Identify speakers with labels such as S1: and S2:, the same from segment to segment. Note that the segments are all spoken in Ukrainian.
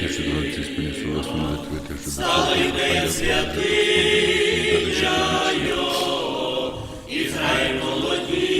S1: Те, що дорогці спинісу вас молитви, що
S2: Ізраїль володіння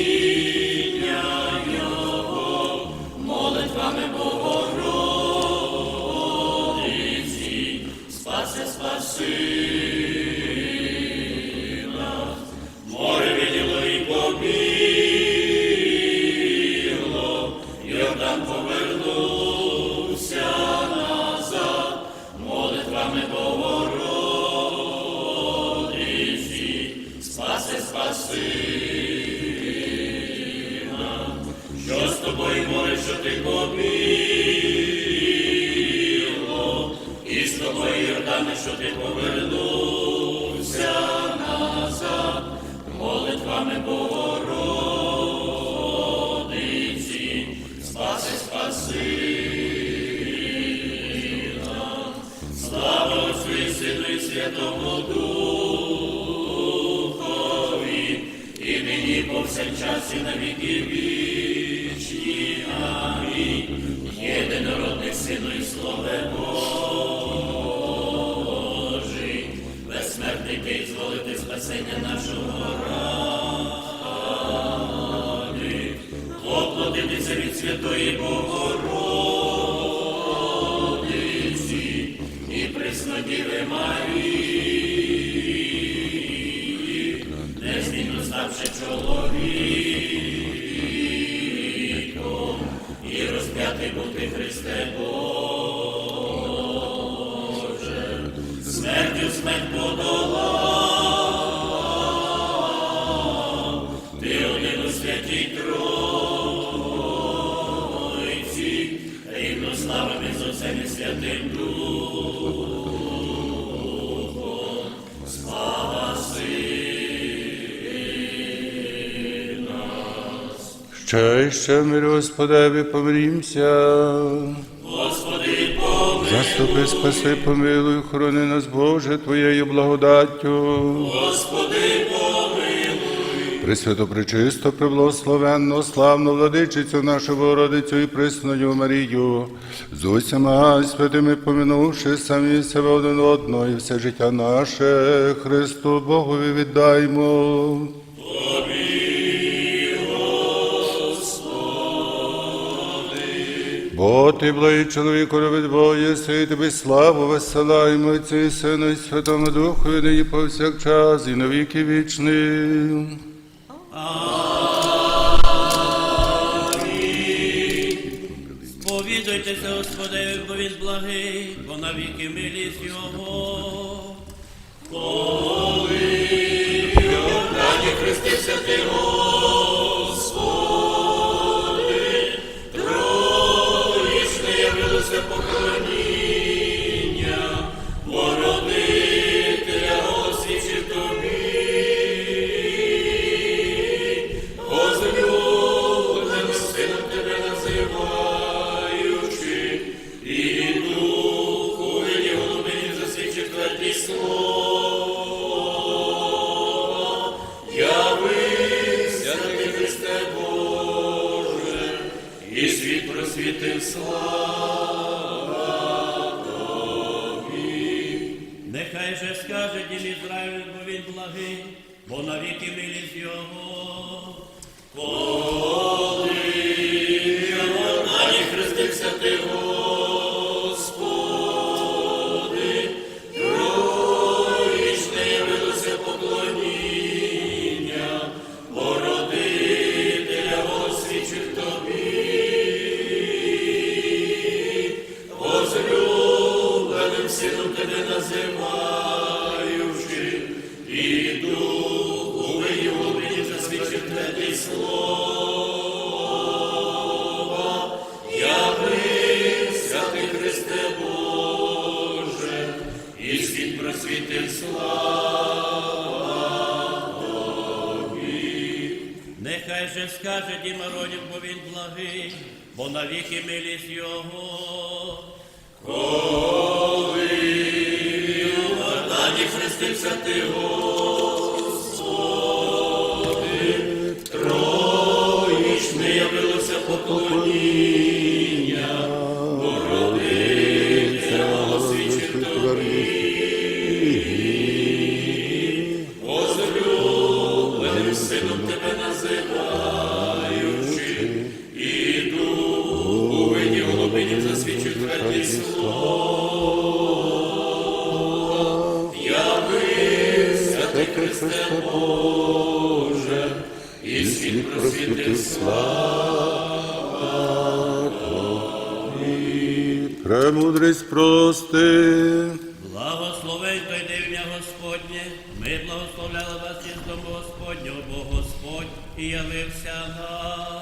S2: Святої Богородиці нас.
S1: Ще й мир Господеві помрімся.
S2: Господи, помилуй,
S1: Заступи, спаси, помилуй, хорони нас, Боже, Твоєю благодаттю.
S2: Господи, помилуй,
S1: Пресвято, пречисто, преблагословенно, славну владичицю нашу Богородицю і присною Марію, з усіма святими помінувши самі себе один одного і все життя наше Христу Богові віддаймо. Бо ти, благий чоловіку, від Бога, єси, і тобі славу веселаємо, і Сину, і Святому Духу, і нині повсякчас, і на віки вічні.
S3: Сповідуйтеся, Господи, бо він благий, бо навіки милість Його.
S2: раді хрестився ти, Господи,
S3: Нехай же скаже дім Ізраїль, бо він благий, бо навіки милість Його.
S2: Коли Йордані хрестився ти, Господи, троїчне явилося поклоніння, породителя освічив тобі, возлюбленим сином тебе називаючи,
S3: же скаже Діма Аронів, бо він благий, бо навіки милість Його.
S2: Коли Йордані хрестився ти, Господи, Христос,
S1: явився ти, і світ просвітив слава Премудрість прости.
S2: Благословить той дивня Господнє, ми благословляли вас із дому Господнього, бо Господь і явився нам.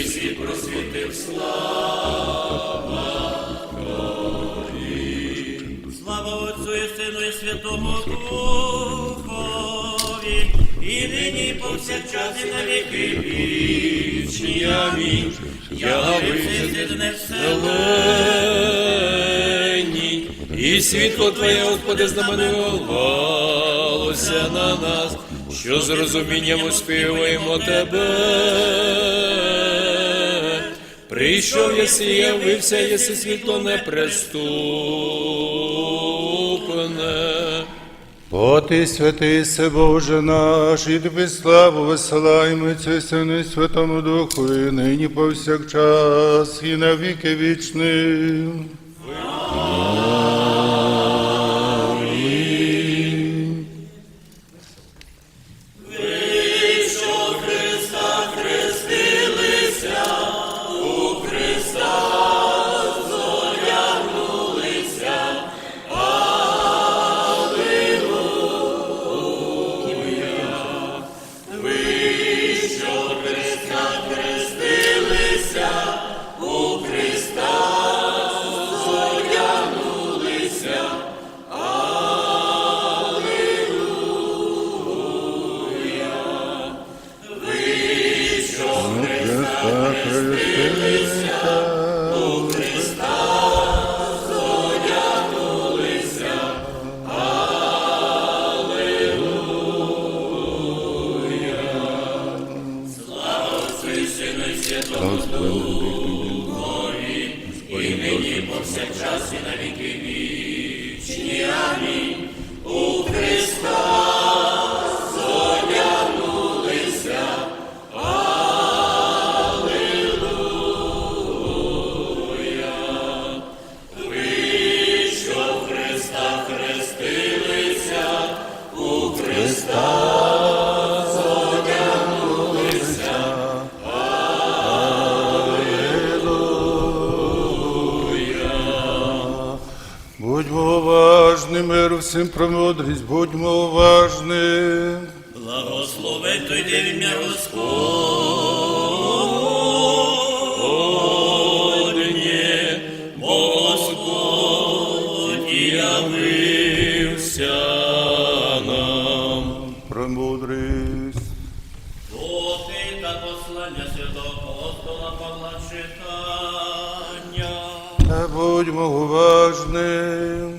S4: І світ просвітив
S2: Слава Отцю і Сину і Святому Духові, і нині, і повсякчас, і на віки вічні. Амінь. Явився ти не
S5: Зелені, і світло Твоє, Господи, знаменувалося на нас, що з розумінням оспівуємо Тебе. Прийшов єси, явився, єси світло неприступне.
S1: О ти святий се Боже наш, і тобі славу висилаємо Отцю, Сину і Святому Духу, і нині повсякчас, і на віки вічні. Будьмо миру всім премудрість, будьмо уважні.
S2: Благословень той дивня Господнє, Господь явився нам.
S1: Премудрість.
S2: Доки та послання святого апостола Павла читання.
S1: Та будьмо уважні.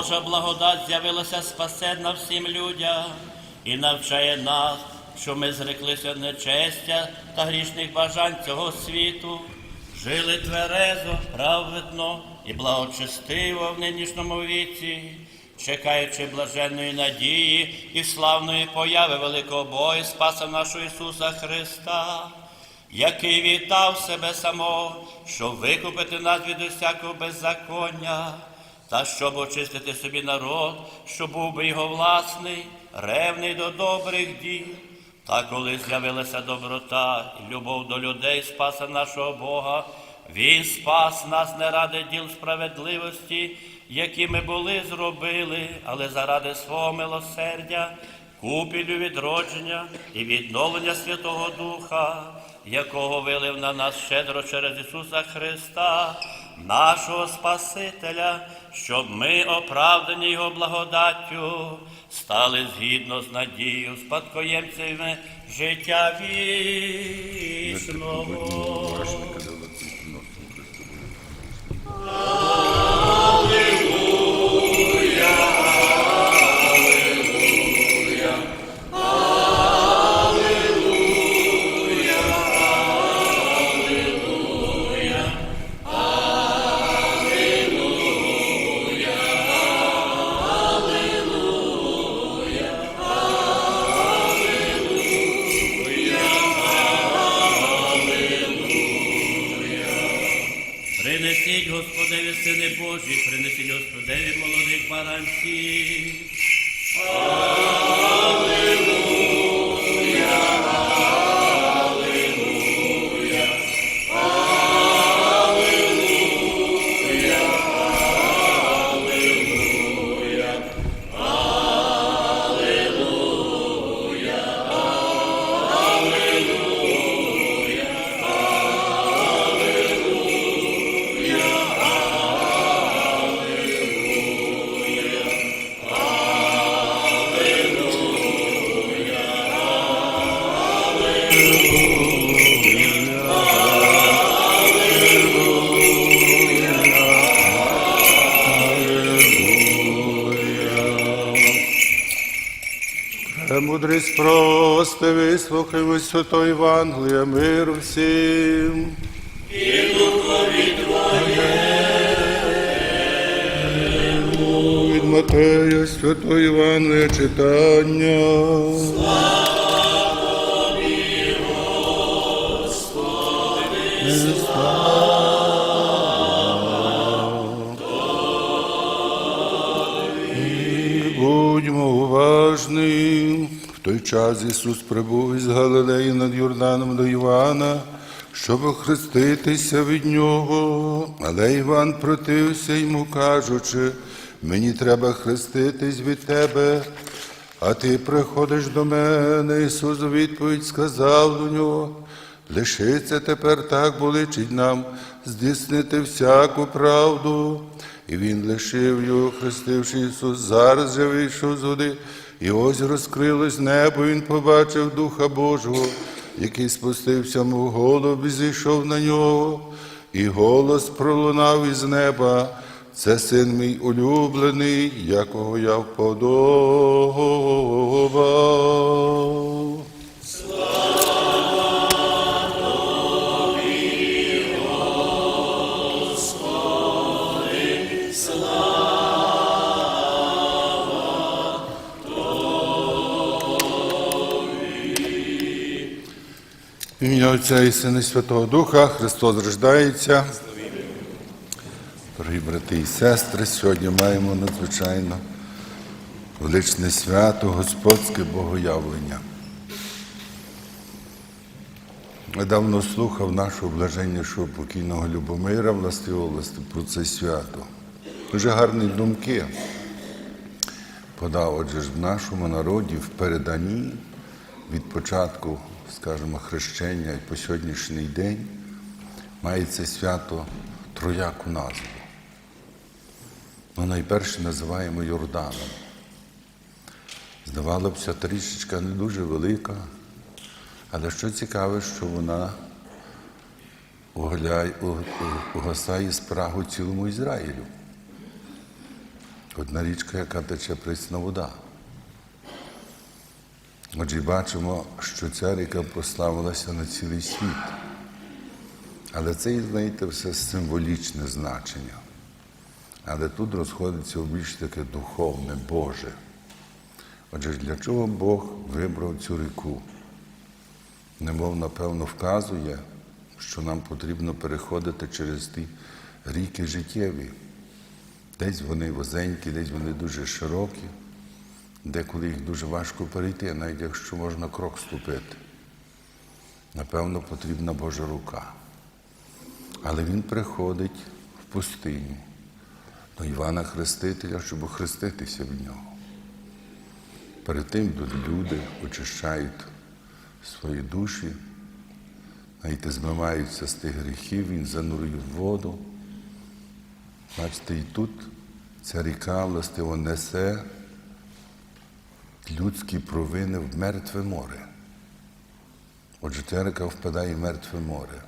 S2: Божа благодать з'явилася спасенна всім людям і навчає нас, що ми зреклися нечестя та грішних бажань цього світу, жили тверезо, праведно і благочестиво в нинішньому віці, чекаючи блаженної надії і славної появи великого Бога Спаса нашого Ісуса Христа який вітав себе самого, щоб викупити нас від усякого беззаконня, та щоб очистити собі народ, щоб був би його власний, ревний до добрих діл. Та коли з'явилася доброта і любов до людей, спаса нашого Бога, Він спас нас не ради діл справедливості, які ми були зробили, але заради свого милосердя, купілю відродження і відновлення Святого Духа, якого вилив на нас щедро через Ісуса Христа,
S3: нашого Спасителя, щоб ми, оправдані Його благодаттю, стали згідно з надією спадкоємцями життя вічного. Принесіть
S1: прости, вислухаймо Свято Євангелія, миру всім. і духові Від Матея Свято Євангелія читання. Будьмо уважні. Той час Ісус прибув із Галилеї над Йорданом до Івана, щоб охреститися від нього. Але Іван протився йому, кажучи, мені треба хреститись від тебе, а ти приходиш до мене. Ісус у відповідь сказав до нього. Лишиться тепер так боличить нам здійснити всяку правду. І він лишив його, хрестивши Ісус, зараз же вийшов з води, і ось розкрилось небо, він побачив Духа Божого, який спустився, мов голуб, і зійшов на нього, і голос пролунав із неба. Це син мій улюблений, якого я вподобав. Отця і Сина і Святого Духа Христос рождається. Дорогі брати і сестри, сьогодні маємо надзвичайно величне свято, Господське Богоявлення. Я давно слухав нашого блаженнішого покійного Любомира власті області про це свято. Дуже гарні думки подав, отже ж, в нашому народі в переданні від початку, скажімо, хрещення і по сьогоднішній день має це свято трояку назву. Ми найперше називаємо Йорданом. Здавалося трішечка не дуже велика, але що цікаве, що вона угасає спрагу цілому Ізраїлю. Одна річка, яка тече присна вода. Отже, бачимо, що ця ріка прославилася на цілий світ. Але це, знаєте, все символічне значення. Але тут розходиться в більш таке духовне, Боже. Отже, для чого Бог вибрав цю ріку? Немов, напевно, вказує, що нам потрібно переходити через ті ріки життєві. Десь вони возенькі, десь вони дуже широкі, деколи їх дуже важко перейти, навіть якщо можна крок ступити. Напевно, потрібна Божа рука. Але він приходить в пустиню до Івана Хрестителя, щоб охреститися в нього. Перед тим люди очищають свої душі, навіть змиваються з тих гріхів, він занурює в воду, Бачите, і тут ця ріка властиво несе людські провини в мертве море. Отже, ця впадає в мертве море.